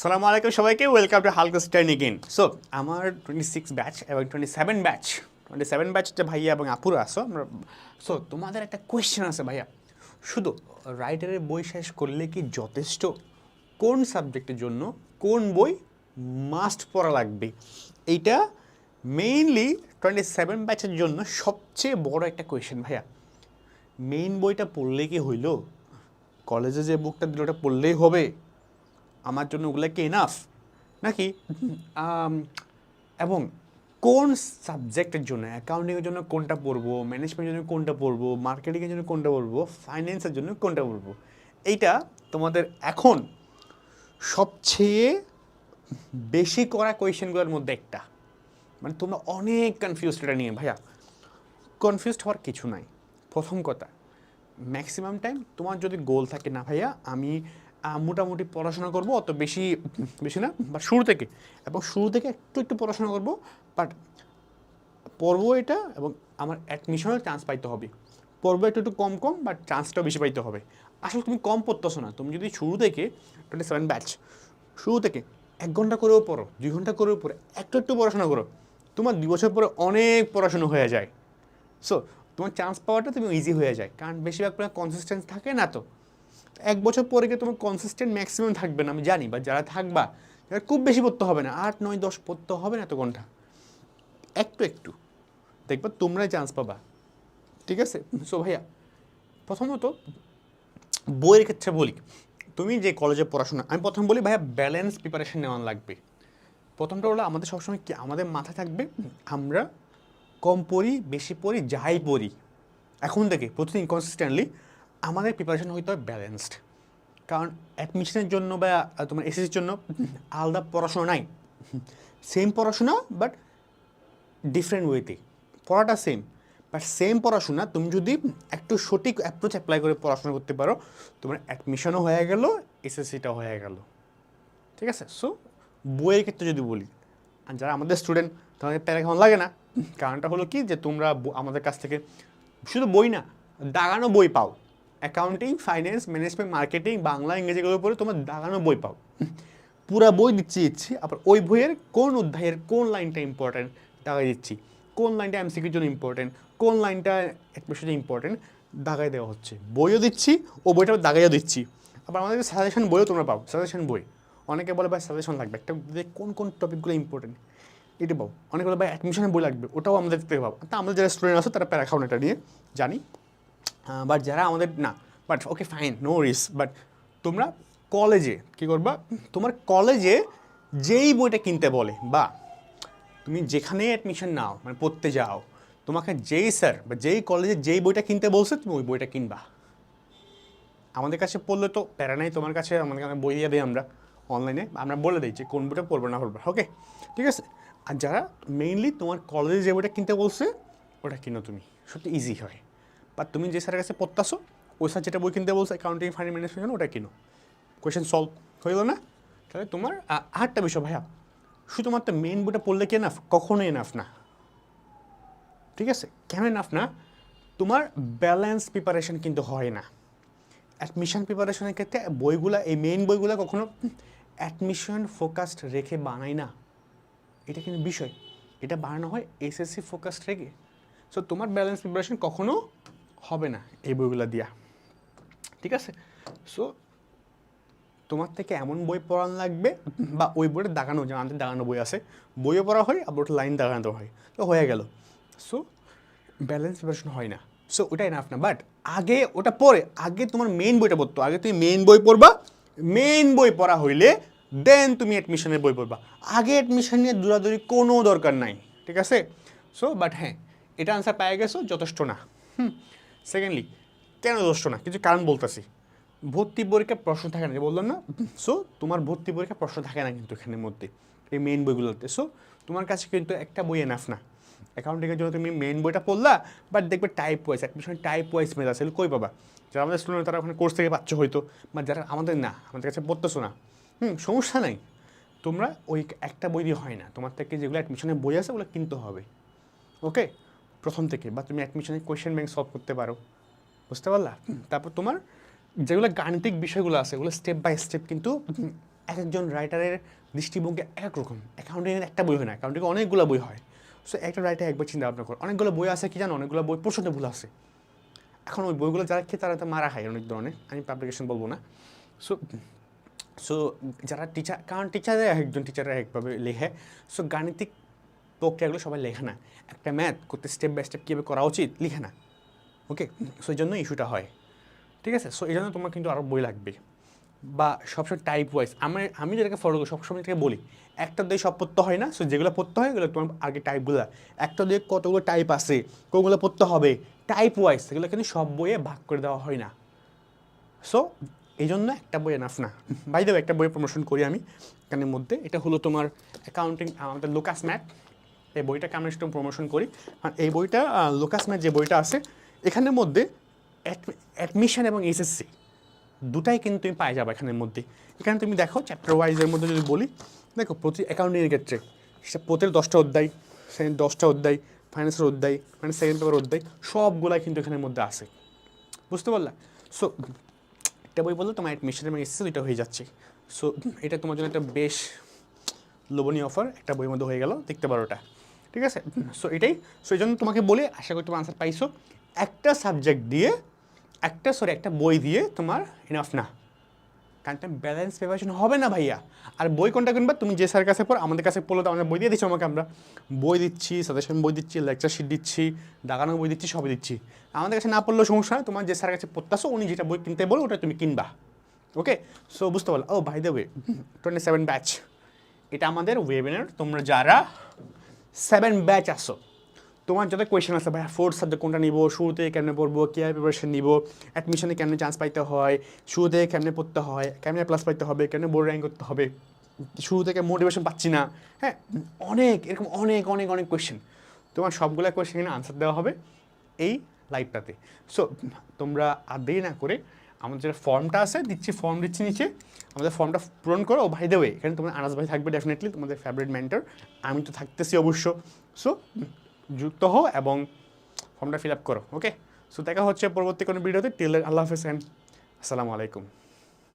সালামু আলাইকুম সবাইকে ওয়েলকাম টু হালকা স্টার্ন এগেন সো আমার টোয়েন্টি সিক্স ব্যাচ এবং twenty seven batch twenty seven batch যে ভাইয়া এবং আপুরা। আসো আমরা সো তোমাদের একটা কোয়েশ্চেন আছে ভাইয়া। শুধু রাইটারের বই শেষ করলে কি যথেষ্ট? কোন সাবজেক্টের জন্য কোন বই মাস্ট পড়া লাগবে? এইটা মেইনলি টোয়েন্টি সেভেন ব্যাচের জন্য সবচেয়ে বড় একটা কোয়েশ্চেন ভাইয়া। মেইন বইটা পড়লে কি হইল? কলেজে যে বুকটা দিল, ওটা পড়লেই হবে? আমার জন্য ওগুলো কি এনাফ নাকি? এবং কোন সাবজেক্টের জন্য অ্যাকাউন্টিংয়ের জন্য কোনটা পড়ব ম্যানেজমেন্টের জন্য কোনটা পড়ব মার্কেটিংয়ের জন্য কোনটা পড়ব ফাইন্যান্সের জন্য কোনটা পড়ব? এইটা তোমাদের এখন সবচেয়ে বেশি করা কোয়েশ্চেনগুলোর মধ্যে একটা। মানে তোমরা অনেক কনফিউজড এটা নিয়ে, ভাইয়া। কনফিউজড হওয়ার কিছু নাই। প্রথম কথা ম্যাক্সিমাম টাইম তোমার যদি গোল থাকে না ভাইয়া, আমি মোটামুটি পড়াশোনা করব, অত বেশি বেশি না, বা শুরু থেকে। এবং শুরু থেকে একটু একটু পড়াশোনা করব বাট পড়ব এটা এবং আমার অ্যাডমিশনের চান্স পাইতে হবে। পড়ব একটু একটু কম কম বাট চান্সটাও বেশি পাইতে হবে। আসলে তুমি কম পড়তেছো না, তুমি যদি শুরু থেকে টোয়েন্টি সেভেন ব্যাচ শুরু থেকে এক ঘণ্টা করেও পড়ো, দুই ঘণ্টা করেও পড়ো, একটু একটু পড়াশোনা করো, তোমার দুই বছর পরে অনেক পড়াশোনা হয়ে যায়। সো তোমার চান্স পাওয়াটা তুমি ইজি হয়ে যায়, কারণ বেশিরভাগ কনসিস্টেন্স থাকে না তো। এক বছর পরে গিয়ে তোমার কনসিস্টেন্ট ম্যাক্সিমাম থাকবে না, আমি জানি বা যারা থাকবা যারা খুব বেশি পড়তে হবে না, আট, নয়, দশ পড়তে হবে না এত ঘণ্টা একটু একটু। দেখবা তোমরাই চান্স পাবা। ঠিক আছে? সো ভাইয়া, প্রথমত বইয়ের ক্ষেত্রে বলি, তুমি যে কলেজে পড়াশোনা, আমি প্রথম বলি, ভাইয়া ব্যালেন্স প্রিপারেশন নেওয়া লাগবে। প্রথমটা হলো আমাদের সবসময় কি, আমাদের মাথা থাকবে, আমরা কম পড়ি, বেশি পড়ি, যাই পড়ি। এখন থেকে, প্রতিদিন কনসিস্টেন্টলি আমাদের প্রিপারেশন হইতে হবে ব্যালেন্সড কারণ অ্যাডমিশনের জন্য বা তোমার এসএসসির জন্য আলাদা পড়াশোনা নাই। সেম পড়াশোনা বাট ডিফারেন্ট ওয়েতে পড়াটা সেম বাট সেম পড়াশোনা, তুমি যদি একটু সঠিক অ্যাপ্রোচ অ্যাপ্লাই করে পড়াশোনা করতে পারো, তোমার অ্যাডমিশনও হয়ে গেল এসএসসিটাও হয়ে গেল। ঠিক আছে? সো বইয়ের ক্ষেত্রে যদি বলি, আর যারা আমাদের স্টুডেন্ট তোমাদের প্যারা কেমন লাগে না? কারণটা হলো কি? যে তোমরা আমাদের কাছ থেকে শুধু বই না, দাগানো বই পাও। Accounting finance management marketing Bangla ইংরেজিগুলোর উপরে তোমার দাগানো বই পাও। পুরা বই দিচ্ছি দিচ্ছি। আবার ওই বইয়ের কোন অধ্যায়ের কোন লাইনটা ইম্পর্ট্যান্ট দাগাই দিচ্ছি। কোন লাইনটা এমসিকির জন্য ইম্পর্টেন্ট কোন লাইনটা অ্যাডমিশনের ইম্পর্টেন্ট দাগাই দেওয়া হচ্ছে। বইও দিচ্ছি, ও বইটা দাগাইও দিচ্ছি। আবার আমাদের সাজেশন বইও তোমরা পাও সাজেশন বই। অনেকে বলে, ভাই সাজেশন লাগবে। একটা কোন কোন টপিকগুলো ইম্পর্টেন্ট এটা পাবো অনেকে বলে, ভাই অ্যাডমিশনের বই লাগবে। ওটাও আমাদের থেকে পাবো তা আমাদের যারা স্টুডেন্ট আছে, তারা প্যারা খাওয়ানো এটা নিয়ে। জানি। বাট যারা আমাদের, না বাট ওকে ফাইন নো রিস বাট তোমরা কলেজে কী করবা? তোমার কলেজে যেই বইটা কিনতে বলে, বা তুমি যেখানে অ্যাডমিশন নাও মানে পড়তে যাও, তোমাকে যেই স্যার বা যেই কলেজে যেই বইটা কিনতে বলছে, তুমি ওই বইটা কিনবা। আমাদের কাছে পড়লে তো প্যারা নাই তোমার কাছে, আমাদের কাছে বই দিয়ে দিই আমরা অনলাইনে আমরা বলে দিই যে কোন বইটা পড়বে না পড়বে ওকে ঠিক আছে? আর যারা মেইনলি তোমার কলেজে যে বইটা কিনতে বলছে, ওটা কিনো তুমি, সবচেয়ে ইজি হয়। বা তুমি যে স্যারের কাছে পড়তাছো, ওই স্যার যেটা বই কিনতে বলছে অ্যাকাউন্টিং ফাইন্যান্স ম্যানেজমেন্ট ওটা কিনো। কোয়েশ্চেন সলভ গেলো না? তাহলে তোমার, আ- আরেকটা বিষয় ভাইয়া, শুধুমাত্র মেইন বইটা পড়লে কি এনাফ কখনোই এনাফ না। ঠিক আছে? কেন এনাফ না? তোমার ব্যালেন্স প্রিপারেশন কিন্তু হয় না। অ্যাডমিশন প্রিপারেশনের ক্ষেত্রে বইগুলা, এই মেন বইগুলো কখনো অ্যাডমিশন ফোকাসড রেখে বানাই না। এটা কিন্তু বিষয়। এটা বানানো হয় এসএসসি ফোকাসড রেখে। সো তোমার ব্যালেন্স প্রিপারেশন কখনো হবে না এই বইগুলো দিয়া। ঠিক আছে? সো তোমার থেকে এমন বই পড়ানো লাগবে বা ওই বইটা দাগানো যে আমাদের দাগানো বই আছে, বইও পড়া হয়, আবার ওটা লাইন দাগানো হয়। তো হয়ে গেল। সো ব্যালেন্স প্রিপারেশন হয় না। সো ওটা এনাফ না। বাট আগে ওটা পড়ে, আগে তোমার মেইন বইটা পড়তো। আগে তুমি মেইন বই পড়বা। মেইন বই পড়া হইলে দেন তুমি অ্যাডমিশনের বই পড়বা। আগে অ্যাডমিশন নিয়ে দৌড়াদৌড়ি কোনো দরকার নাই। ঠিক আছে? সো বাট হ্যাঁ এটা আনসার পেয়ে গেছো, যথেষ্ট না। হুম। সেকেন্ডলি কেন যথেষ্ট না? কিছু কারণ বলতেছি। ভর্তি পরীক্ষা প্রশ্ন থাকে না। বললাম না সো তোমার ভর্তি পরীক্ষা প্রশ্ন থাকে না কিন্তু এখানের মধ্যে, এই মেইন বইগুলোতে। সো তোমার কাছে কিন্তু একটা বই এনাফ না। অ্যাকাউন্টিংয়ের জন্য তুমি মেইন বইটা পড়লা বাট দেখবে type wise admission type wise মেজ আছে। কই পাবা যারা আমাদের স্টুডেন্ট তারা ওখানে কোর্স থেকে পাচ্ছ হয়তো। বা যারা আমাদের না, আমাদের কাছে পড়তেছো না। হুম, সমস্যা নাই। তোমরা ওই একটা বই দিয়ে হয় না। তোমার থেকে যেগুলো অ্যাডমিশনের বই আছে, ওগুলো কিনতে হবে। ওকে প্রথম থেকে, বা তুমি অ্যাডমিশনের কোয়েশ্চেন ব্যাংক সলভ করতে পারো। বুঝতে পারলা? তারপর তোমার যেগুলো গাণিতিক বিষয়গুলো আছে ওগুলো স্টেপ বাই স্টেপ কিন্তু এক একজন রাইটারের দৃষ্টিভঙ্গি এক এক রকম অ্যাকাউন্টিংয়ের একটা বই হয় না অ্যাকাউন্টিং অনেকগুলো বই হয়। সো একটা রাইটার একবার চিন্তা ভাবনা করো। অনেকগুলো বই আছে কি জানো? অনেকগুলো বই প্রচণ্ড ভুল আছে। এখন ওই বইগুলো যারা খেয়ে তারা তো মারা খায় অনেক ধরনের, আমি পাবলিকেশন বলব না। সো সো যারা টিচার কারণ টিচারে একজন টিচাররা একভাবে লেখে। সো গাণিতিক প্রক্রিয়াগুলো সবাই লেখে না। একটা ম্যাথ করতে স্টেপ বাই স্টেপ কীভাবে করা উচিত, লিখে না। ওকে সো জন্য ইস্যুটা হয়। ঠিক আছে? সো এই জন্য তোমার কিন্তু আরও বই লাগবে। বা সবসময় টাইপ ওয়াইজ আমি আমি যেটাকে ফলো করি, সবসময় এটাকে বলি, একটা দিয়ে সব পড়তে হয় না? সো যেগুলো পড়তে হয়, এগুলো তোমার আগে টাইপগুলো একটা দিয়ে কতগুলো টাইপ আছে, কোনগুলো পড়তে হবে? টাইপ ওয়াইজ সেগুলো কিন্তু সব বইয়ে ভাগ করে দেওয়া হয় না। সো এই জন্য একটা বই এনাফ না। বাই দেবো একটা বই প্রমোশন করি আমি। এখানের মধ্যে। এটা হলো তোমার অ্যাকাউন্টিং আমাদের লোকাস ম্যাথ এই বইটাকে আমরা একটু প্রমোশন করি। আর এই বইটা লোকাস ম্যাথ যে বইটা আছে, এখানের মধ্যে অ্যাডমিশন এবং এসএসসি দুটাই কিন্তু তুমি পাই যাবে এখানের মধ্যে। এখানে তুমি দেখো চ্যাপ্টার ওয়াইজের মধ্যে যদি বলি, দেখো প্রতি অ্যাকাউন্টিংয়ের ক্ষেত্রে সেটা প্রতির দশটা অধ্যায় সেকেন্ড দশটা অধ্যায় ফাইন্যান্সের অধ্যায় মানে সেকেন্ড পেপার অধ্যায়, সবগুলাই কিন্তু এখানের মধ্যে আছে। বুঝতে পারলা? সো একটা বই বললে, তোমার অ্যাডমিশন এবং এসএসসি দুইটা হয়ে যাচ্ছে। সো এটা তোমার জন্য একটা বেশ লোভনীয় অফার একটা বইয়ের মধ্যে হয়ে গেল, দেখতে পারো ওটা। ঠিক আছে? সো এটাই। সো এই জন্য তোমাকে বলে, আশা করি তোমার আনসার পাইছো। একটা সাবজেক্ট দিয়ে, একটা সরি একটা বই দিয়ে তোমার এনাফ না। কারণ তুমি ব্যালেন্স প্রিপারেশন হবে না ভাইয়া। আর বই কোনটা কিনবা? তুমি যে স্যারের কাছে পড়ো, আমাদের কাছে পড়ল তো আমাদের বই দিয়ে দিচ্ছি আমাকে আমরা। বই দিচ্ছি সাজেশন বই দিচ্ছি লেকচার শিট দিচ্ছি দাগানো বই দিচ্ছি, সবই দিচ্ছি। আমাদের কাছে না পড়লেও সমস্যা হয়, তোমার যে স্যারের কাছে পড়তেছো, উনি যেটা বই কিনতে বলো ওটা তুমি কিনবা। ওকে সো বুঝতে পারল। ও ভাই দেবে টোয়েন্টি সেভেন ব্যাচ এটা আমাদের ওয়েবিনার তোমরা যারা সেভেন ব্যাচ আসো। তোমার যত কোয়েশন আছে ভাই ফোর্থ সাবজেক্ট কোনটা নিব, শুরুতে কেমনে পড়ব, কীভাবে প্রিপারেশন নিব অ্যাডমিশনে কেমনে চান্স পাইতে হয়, শুরুতে কেমনে পড়তে হয়, কেমনে প্লাস পাইতে হবে, কেমনে বোর্ড র্যাঙ্ক করতে হবে শুরু থেকে মোটিভেশন পাচ্ছি না হ্যাঁ অনেক, এরকম অনেক অনেক অনেক কোয়েশ্চেন তোমার সবগুলো কোয়েশ্চেন আনসার দেওয়া হবে এই লাইভটাতে সো তোমরা আর দেরি না করে আমাদের যেটা ফর্মটা আছে, দিচ্ছি ফর্ম দিচ্ছি নিচে। আমাদের ফর্মটা পূরণ করো। ও ভাই দেবে এখানে তোমার আনাস ভাই থাকবে ডেফিনেটলি তোমাদের ফেভারিট মেন্টার আমি তো থাকতেছি অবশ্য। সো যুক্ত হও এবং ফর্মটা ফিল আপ করো ওকে সো দেখা হচ্ছে পরবর্তী কোনো ভিডিওতে টেলার আল্লাহ হাফেজ অ্যান্ড আসসালামু আলাইকুম।